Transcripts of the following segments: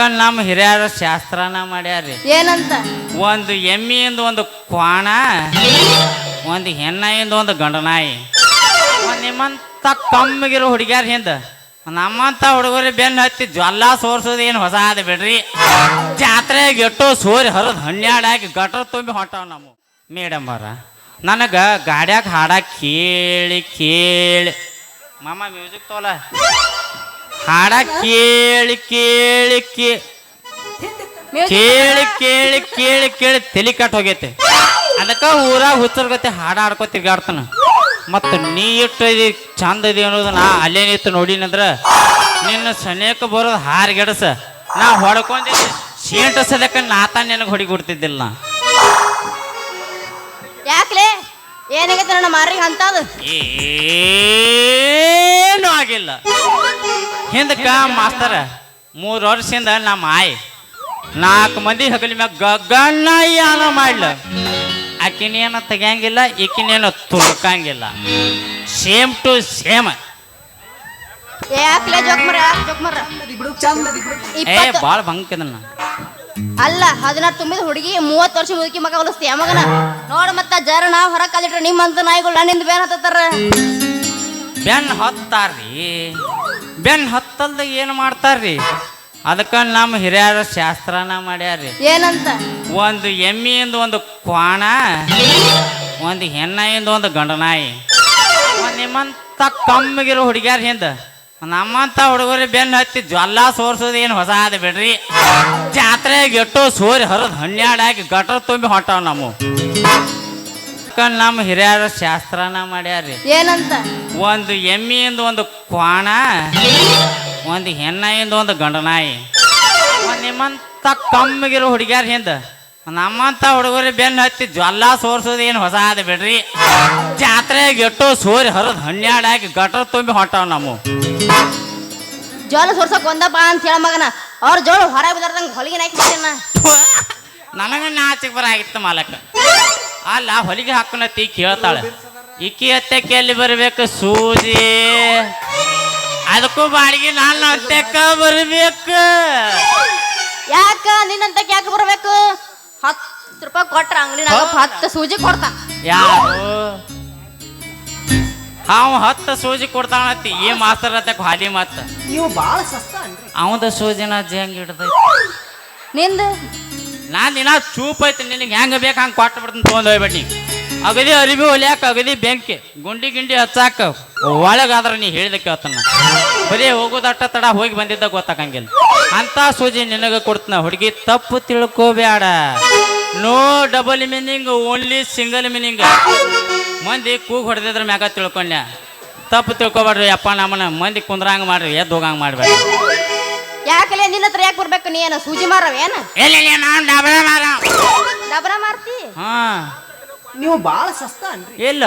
ಅದಕ್ಕೆ ನಮ್ಮ ಹಿರಿಯರ ಶಾಸ್ತ್ರನ ಮಾಡ್ಯಾರಿ ಏನಂತ? ಒಂದು ಎಮ್ಮಿಯಿಂದ ಒಂದು ಕ್ವಾಣ ಒಂದು ಹೆಣ್ಣಾಯಿಂದ ಒಂದು ಗಂಡನಾಯಿ. ಒಂದು ನಿಮ್ಮಂತ ಕಮ್ಮಿಗಿರೋ ಹುಡುಗ್ಯಾರ ಹಿಂದ ನಮ್ಮಂತ ಹುಡುಗರಿ ಬೆನ್ನು ಹತ್ತಿ ಜ್ವಲ್ಲ ಸೋರ್ಸೋದು ಏನು ಹೊಸ ಅದ ಬಿಡ್ರಿ. ಜಾತ್ರೆ ಗೆಟ್ಟು ಸೋರಿ ಹರಿದು ಹನ್ನೆರಡಾಗಿ ಗಟ್ರ ತುಂಬಿ ಹೊಂಟಾವ ನಮ್ಮ ಮೇಡಮ್ ಅವರ. ನನಗೆ ಗಾಡ್ಯಾಗ ಹಾಡ ಕೇಳಿ ಕೇಳಿ. ಮಾಮ ಮ್ಯೂಸಿಕ್ ತೋಲ. ಹಾಡ ಕೇಳಿ ಕೇಳಿ ಕೇ ಕೇಳಿ ಕೇಳಿ ಕೇಳಿ ಕೇಳಿ ತಲೆ ಕಟ್ ಹೋಗೈತೆ. ಅದಕ್ಕ ಊರಾಗ ಹುಚ್ಚರ್ ಗತೆ ಹಾಡ ಹಾಡ್ಕೊ ತಿರ್ಗಾಡ್ತಾನ. ಮತ್ತ ನೀ ಇಟ್ಟು ಇದು ಚಂದ ಇದೆ ಅನ್ನೋದು ನಾ ಅಲ್ಲೇ ನಿಂತು ನೋಡಿನಂದ್ರ ನಿನ್ನ ಸನೇಕ ಬರೋದು ಹಾರ್ಗೆಡಸ ನಾ ಹೊಡ್ಕೊಂಡಿದ್ದೆ ಸೀಂಟ ಸದಕ್ಕ ನಾತ ನಿನಗೆ ಹೊಡಿ ಕೊಡ್ತಿದ್ದಿಲ್ಲ ನಾ. ಯಾಕ್ಲೆ? ಏನಾಗೈತೆ ನನ್ನ ಮಾರಿಗೆ ಅಂತದು? ಏನು ಆಗಿಲ್ಲ. ಹಿಂದಕ್ಕ ಮಾಸ್ತರ ಮೂರು ವರ್ಷದಿಂದ ನಮ್ಮ ಆಯ್ ನಾಲ್ಕು ಮಂದಿ ಹಗಲಿ ಮ್ಯಾಗ ಗಗನ ಯಾನ ಮಾಡ್ಲ. ಆಕಿನೇನ ತೆಗಿಯಂಗಿಲ್ಲ ಈಕಿನೇನ ತುಳ್ಕಂಗಿಲ್ಲ ಸೇಮ್ ಟು ಸೇಮ್. ಯಾಕ್ಲೆ ಜೋಕ್ಮರ ಜೋಕ್ಮರ. ಏ ಇಪ್ಪತ್ತು ಭಾಳ ಬಂಕಿದನ್ನ ಅಲ್ಲ ಅದನ್ನ ತುಂಬಿದ ಹುಡುಗಿ ಮೂವತ್ತು ವರ್ಷ ಮುದುಕಿ ಮಗ ಹೊಲಿಸ್ತೀಯ ಮಗನ? ನೋಡ ಮತ್ತ ಜರ ನಾವ್ ಹೊರ ಕಾಲಿಟ್ರೆ ನಿಮ್ಮಂತ ನಾಯಿಗಳು ನನ್ನಿಂದ ಬೇನ್ ಹತ್ತಾರ ಬೆನ್ ಹೊತ್ತಾರ್ರಿ. ಬೆನ್ ಹೊತ್ತಲ್ದ ಏನು ಮಾಡ್ತಾರ್ರಿ? ಅದಕ್ಕೆ ನಮ್ಮ ಹಿರಿಯರ ಶಾಸ್ತ್ರನ ಮಾಡ್ಯಾರ್ರಿ. ಏನಂತ? ಒಂದು ಎಮ್ಮಿಯಿಂದ ಒಂದು ಕ್ವಾಣ ಒಂದು ಹೆಣ್ಣಾಯಿಂದ ಒಂದು ಗಂಡನಾಯಿ. ಒಂದು ನಿಮ್ಮಂತ ಕಮ್ಮಿಗಿರೋ ಹುಡುಗ್ಯಾರ ಹಿಂದ ನಮ್ಮಂತ ಹುಡುಗರು ಬೆನ್ನು ಹತ್ತಿ ಜ್ವಲ್ಲ ಸೋರ್ಸೋದು ಏನು ಹೊಸ ಅದ ಬಿಡ್ರಿ? ಜಾತ್ರೆಗೆ ಎಟ್ಟು ಸೋರಿ ಹರಿದು ಹನ್ನೆರಡಾಗಿ ಗಟ್ರ ತುಂಬಿ ಹೊಂಟಾವ ನಮ್ಮ ಅದಕ್ಕ ನಮ್ಮ ಹಿರಿಯರ ಶಾಸ್ತ್ರನ ಮಾಡ್ಯಾರಿ ಏನಂತ? ಒಂದು ಎಮ್ಮಿಯಿಂದ ಒಂದು ಕ್ವಾಣ ಒಂದು ಹೆಣ್ಣಾಯಿಂದ ಒಂದು ಗಂಡನಾಯಿ. ನಿಮ್ಮಂತ ಕಮ್ಮಿಗಿರೋ ಹುಡುಗ್ಯಾರ ಹಿಂದ ನಮ್ಮಂತ ಹುಡುಗರು ಬೆನ್ನು ಹತ್ತಿ ಜ್ವಲ್ಲ ಸೋರ್ಸೋದು ಏನು ಹೊಸ ಅದ ಬಿಡ್ರಿ? ಜಾತ್ರೆ ಗೆಟ್ಟು ಸೋರಿ ಹರಿದು ಹನ್ನೆರಡಾಗಿ ಗಟ್ರ ತುಂಬಿ ಹೊಂಟಾವ ನಮ್ಮ. ಜ್ವಲ ಸೋರ್ಸಕ್ ಒಂದ ಬಾ ಅಂತ ಹೇಳ ಮಗನ ಅವ್ರ ಜೋಳ ಹೊರ ನಂಗೆ ಹೊಲಿಗೆ ಹಾಕಿಬಿಟ್ಟೇನ ನನಗೆ ಬರ ಆಗಿತ್ತು ಮಾಲಕ. ಅಲ್ಲ ಹೊಲಿಗೆ ಹಾಕೋನತ್ತಿ ಕೇಳ್ತಾಳೆ. ಈಕಿ ಅತ್ತೆ ಎಲ್ಲಿ ಬರ್ಬೇಕು ಸೂಜಿ. ಅದಕ್ಕೂ ಬಾಡಿಗೆ ನಾನು ಅತ್ತೆಕ್ಕ ಬರ್ಬೇಕು. ಯಾಕ ನಿನ್ನಂತ ಯಾಕೆ ಬರ್ಬೇಕು? ಹತ್ತು ರೂಪಾಯಿ ಕೊಟ್ರ ಅಂಗಡಿನಾಗ ಹತ್ತು ಸೂಜಿ ಕೊಡ್ತಾ. ಯಾರು? ಅವ ಹತ್ತು ಸೂಜಿ ಕೊಡ್ತಾನತ್ತಿ ಈ ಮಾಸ್ತರ್ ಅತ್ತೆ ಹಾಲಿ ಮಾತ ನೀವು ಬಾಳ ಸಸ್ತ ಅವಂದ ಸೂಜಿನ ಜಂಗ್ ಹಿಡ್ದ ನಿಂದು? ನಾನು ದಿನ ಚೂಪ್ ನಿನಗೆ ಹೆಂಗೆ ಬೇಕು ಹಂಗೆ ಕೊಟ್ಟು ಬಿಡ್ತೀನಿ ಹೋಗ್ಬೇಡಿ ಅಗದಿ ಅರಿವಿ ಹೊಲಿಯಾಕ, ಅಗದಿ ಬೆಂಕಿ, ಗುಂಡಿ ಗಿಂಡಿ ಹಚ್ಚಾಕ ಒಳಗಾದ್ರೆ ನೀ ಹೇಳಿದ ಕೇಳ್ತಾನ ಬರೀ ಹೋಗೋದಟ್ಟ ತಡ ಹೋಗಿ ಬಂದಿದ್ದ ಗೊತ್ತಾಕಂಗಿಲ್ಲ ಅಂತ ಸೂಜಿ ನಿನಗೆ ಕೊಡ್ತಾನ, ಹುಡುಗಿ ತಪ್ಪು ತಿಳ್ಕೋಬೇಡ no double meaning only single meaning ಮಂದಿ ಕೂಗ್ ಹೊಡೆದಿದ್ರ ಮ್ಯಾಗ ತಿಳ್ಕೊಂಡ್ಯಾ. ತಪ್ಪು ತಿಳ್ಕೊಬೇಡ್ರಿ ಅಪ್ಪ ನಮ್ಮನ, ಮಂದಿ ಕುಂದ್ರಂಗ ಮಾಡ್ರಿ, ಎದ್ದು ಹೋಗಂಗೆ ಮಾಡ್ಬೇಡ. ಯಾಕಲೆ ನಿನ್ನ ಹತ್ರ ಯಾಕೆ ಬರ್ಬೇಕು? ನೀ ಏನ ಸೂಜಿ ಮಾರವ ಏನ? ಇಲ್ಲ ನಾನು ಡಬಲ್ ಮಾರ. ಡಬರ ಮಾರ್ತಿ? ಹಾ. ನೀವು ಬಾಳ ಸಸ್ತ ಅನ್ರಿ. ಇಲ್ಲ.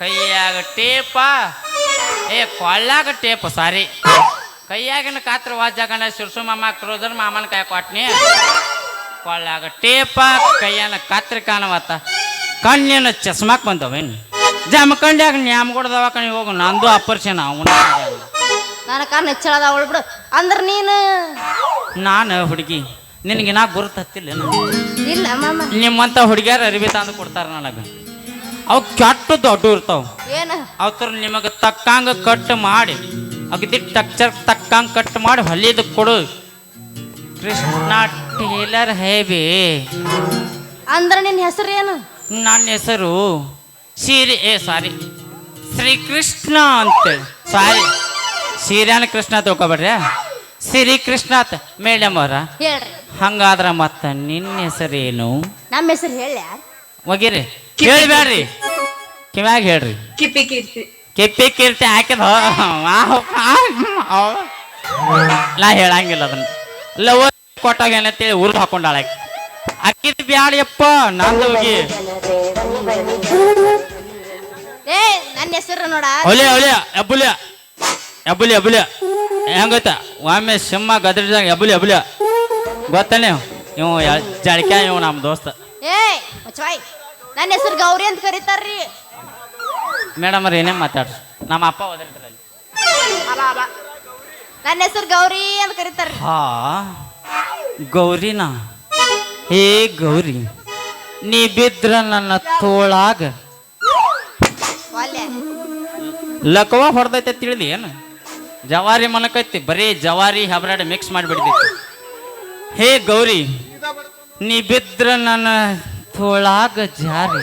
ಕೈಯಾಗ ಟೇಪ. ಏ ಕೊಳ್ಳಾಗ ಟೇಪ ಸಾರಿ. ಕೈಯಾಗಿನ ಕಾತ್ರ ವಾಜಾಗಣ ಶಿರ್ಸು ಮಾಮ ಕ್ರೋಧರ್ ಮಾಮನ ಕೈ ಕೊಟ್ನಿ. ಕೊಳ್ಳಾಗ ಟೇಪ ಕೈಯನ ಕಾತ್ರಿ ಕಾಣವತ್ತ. ಕಣ್ಣಿನ ಚಸ್ಮಾಕ್ ಬಂದವೇನು? ಜಮಕಂಡ್ಯಾಗ ನ್ಯಾಮ್ಗೋಡ್ದವಾಕ ಹೋಗು ನಂದು ಆಪರೇಷನ್ ಅವನ ನನ್ನ ಕಾರ್ ಹೆಚ್ಚಳದ ಅವಳು ಬಿಡು ಅಂದ್ರೆ ನೀನು? ನಾನು ಹುಡುಗಿ. ನಿನಗೆ ನಾ ಗುರುತು ಹತ್ತಿಲ್ಲ ಇಲ್ಲ ಮಾಮ. ನಿಮ್ಮಂತ ಹುಡುಗಿಯರು ಅರಿವಿ ತಂದು ಕೊಡ್ತಾರೆ ನನಗೆ. ಅವು ಕೆಟ್ಟ ದೊಡ್ಡ ಇರ್ತಾವ. ಏನು? ಅವ್ರ ನಿಮಗೆ ತಕ್ಕಂಗ ಕಟ್ ಮಾಡಿ ಅಗದಿ ಟಕ್ಚರ್ ತಕ್ಕಂಗ ಕಟ್ ಮಾಡಿ ಹೊಲಿದು ಕೊಡು. ಕೃಷ್ಣ ಟೇಲರ್ ಹೇಬಿ. ಅಂದ್ರೆ ನಿನ್ನ ಹೆಸರು ಏನು? ನನ್ನ ಹೆಸರು ಸೀರೆ ಏ ಸಾರಿ. ಶ್ರೀಕೃಷ್ಣ ಅಂತೇಳಿ. ಸಾರಿ. ಸೀರ್ಯಾನ ಕೃಷ್ಣ ತಿಳ್ಕೊಬೇಡ್ರಿ ಸಿರಿ ಅಂತ ಮೇಡಮ್ ಅವರ. ಹೇಳ್ರಿ. ಹಂಗಾದ್ರ ಮತ್ತ ನಿನ್ನ ಹೆಸರೇನು? ನಮ್ಮ ಹೆಸರು ಹೇಳ ಹೋಗಿರಿ. ಕೇಳ್ಬೇಡ್ರಿ ಕಿವ್ಯಾಗ ಹೇಳ್ರಿ? ಕಿಪ್ಪಿ ಕೀರ್ತಿ. ಕೆಪ್ಪಿ ಕೀರ್ತಿ ಹಾಕಿದ ನಾ ಹೇಳಂಗಿಲ್ಲ ಅದನ್ನ. ಲವ್ ಕೊಟ್ಟಾಗ ಏನಂತೇಳಿ ಉರ್ದು ಹಾಕೊಂಡಾಳ ಅಕ್ಕಿದ ಬ್ಯಾಡಿಯಪ್ಪ ನಂದು ಹೋಗಿ. ಏ ನನ್ನ ಹೆಸರು ನೋಡ. ಹೊಲಿ ಹೊಲಿ ಎಬ್ಬುಲಿ ಎಬ್ಬುಲಿ ಎಬ್ಬುಲಿ ಹೆಂಗೈತ? ಒಮ್ಮೆ ಸಿಂಹ ಗದ್ರಿದಾಗ ಎಬ್ಬುಲಿ ಎಬ್ಬುಲಿ ಗೊತ್ತಾನೆ ಇವ? ಜಳಕ ಇವ ನಮ್ಮ ದೋಸ್ತ. ಏ ಮುಚ್ಚವಾಯ್ ನನ್ನ ಹೆಸರು ಗೌರಿ ಅಂತ ಕರೀತಾರ್ರಿ. ಮೇಡಮ್ ಅವ್ರ ಏನೇ ಮಾತಾಡ್ರಿ? ನಮ್ಮ ಅಪ್ಪ ಓದಿರ್ತಾರಲ್ಲಿ ನನ್ನ ಹೆಸರು ಗೌರಿ ಅಂತ ಕರೀತಾರ್ರಿ. ಹಾ ಗೌರಿನಾ? ಹೇ ಗೌರಿ ನೀ ಬಿದ್ರ ನನ್ನ ತೋಳಾಗ. ಲಕವ ಹೊಡೆದೈತೆ ತಿಳಿದಿ ಏನು? ಜವಾರಿ ಮನಕೈತಿ ಬರೀ ಜವಾರಿ ಹಬರಾಡ ಮಿಕ್ಸ್ ಮಾಡಿಬಿಡ್ತೈತಿ ಹೇ ಗೌರಿ ನೀ ಬಿದ್ರ ನನ್ನ ತೋಳಾಗ ಜಾರಿ.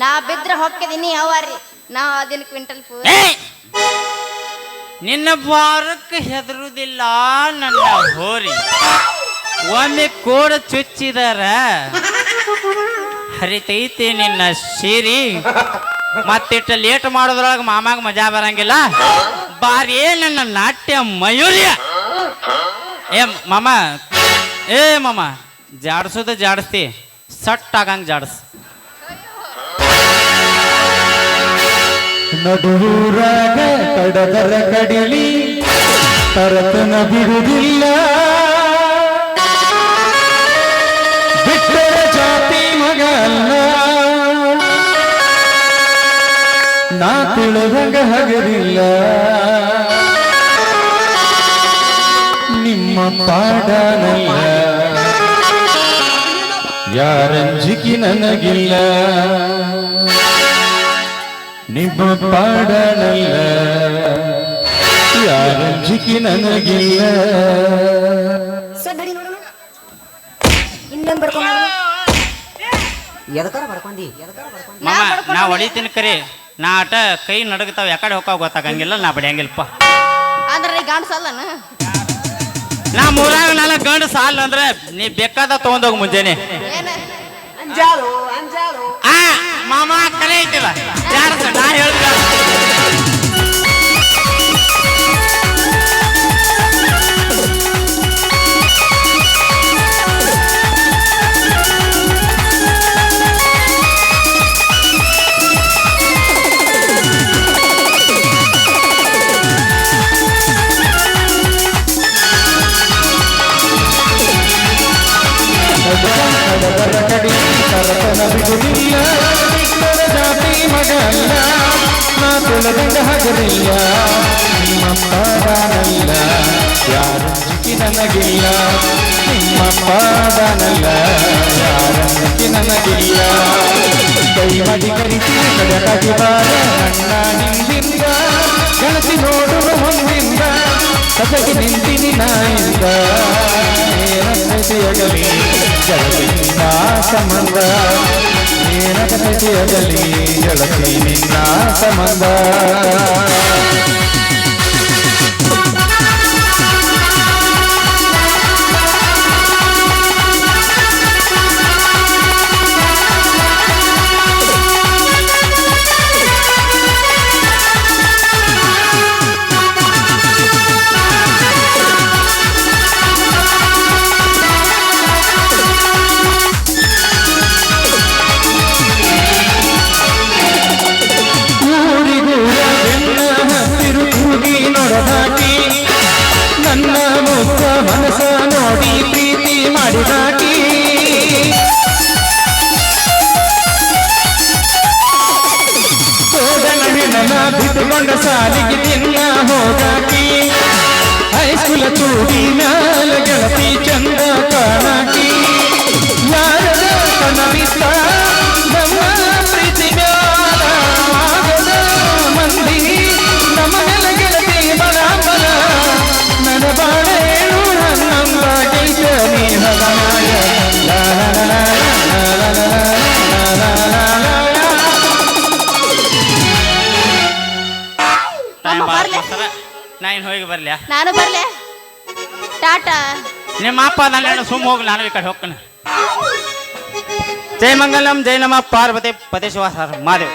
ನಾ ಬಿದ್ರ ಹೊಕ್ಕಿದೀನಿ ಅವಾರಿ ನಾ ಅದಿನ ಕ್ವಿಂಟಲ್ ನಿನ್ನ ಬಾರಕ್ಕ ಹೆದರುದಿಲ್ಲ ನನ್ನ ಹೋರಿ. ಒಮ್ಮೆ ಕೋಡ ಚುಚ್ಚಿದಾರ. ಹರಿತೈತಿ ನಿನ್ನ ಸೀರಿ. ಮತ್ತಿಟ್ಟ ಲೇಟ್ ಮಾಡೋದ್ರೊಳಗ ಮಾಮಾಗ ಮಜಾ ಬರಂಗಿಲ್ಲ. ಬಾರಿ ನನ್ನ ನಾಟ್ಯ ಮಯೂರ್ಯ. ಏ ಮಾಮ ಏ ಮಾಮ, ಜಾಡ್ಸೋದ ಜಾಡಿಸ್ತಿ, ಸಟ್ ಆಗಂಗ್ ಜಾಡಸ್. ನಡುವೂರಾಗ ಕಡದರ ಕಡಿಲಿ, ತರತನ ಬಿಡುವುದಿಲ್ಲ ನಾ ತಿಳಿದಂಗ ಹಗರಿಲ್ಲ ನಿಮ್ಮ ಪಾಡನಲ್ಲ. ಯಾರಂಜಿಕಿ ನನಗಿಲ್ಲ. ನಿಮ್ಮ ಪಾಡನಲ್ಲ. ಯಾರಂಜಿಕಿ ನನಗಿಲ್ಲ. ಎದಕಾರ ಬರ್ಕೊಂಡಿ ಎದಕಾರ ಬರ್ಕೊಂಡಿ? ನಾ. ಹೊಡಿತೀನಿ ಕರೆ. ನಾ ಆಟ ಕೈ ನಡಗತಾವ ಯಾಕಡೆ ಹೋಗಾವ ಗೊತ್ತಾಗಂಗಿಲ್ಲ ನಾ ಬಡಿಯಂಗಿಲ್ಲಪ್ಪ. ಅಂದ್ರೆ ನೀ ಗಾಂಡ್ಸಲ್ಲನ ನಾ ಮೂರಾಗ ನಾಲ್ಕು ಗಂಡು ಸಾಲ ಅಂದ್ರೆ ನೀ ಬೇಕಾದ ತಗೊಂಡೋಗಿ ಮುಂಜಾನೆ. ಏನ? ಆ ಮಾಮ ಕರೆ ಐತಿಲ್ಲ. ಜಾಡ್ಸ ನಾ ಹೇಳ್ದ. குலதண்ட ஹகரில்லா ನಿಮ್ಮಪ್ಪದಾನಲ್ಲ ಯಾರ ರುಚಿ ನನಗಿಲ್ಲ. ನಿಮ್ಮಪ್ಪದಾನಲ್ಲ ಯಾರ ರುಚಿ ನನಗಿಲ್ಲ. ದೈವದಿ ಕರಿಸಿ ಕಡಕಿ ಬಾರ ಅಣ್ಣ ನಿನ್ನಿಂದ ಕಳಿಸಿ ನೋಡುವ ಮುಂದಿಂದ ಸದಗಿ ನಿಂತಿನಿ ನಾಯಿಂದ. ಏನ ಸೆಯಗಲಿ ಸಂಬಂಧ ಏನಗಲಿ ಗೆಳತಿ ನಿನ್ನ ಸಂಬಂಧ ಟೈಮ್ ಮಾಮ, ಭಾಳ ಬರ್ಲೆ? ನಾ ಇನ್ನು ಹೋಗಿ ಬರ್ಲ್ಯಾ ನಾನು ಬರ್ಲೆ. ಟಾಟಾ. ನಿಮ್ಮ ಅಪ್ಪ ನನ್ನ ಸುಮ್ಮ ಹೋಗಿ ನಾನು ಈ ಕಡೆ ಹೋಗ್ತಾನೆ. ಜೈ ಮಂಗಲಂ ಜೈ ನಮ ಪಾರ್ವತಿ ಪದೇಶ್ವಾಸ ಮಾದೇವ್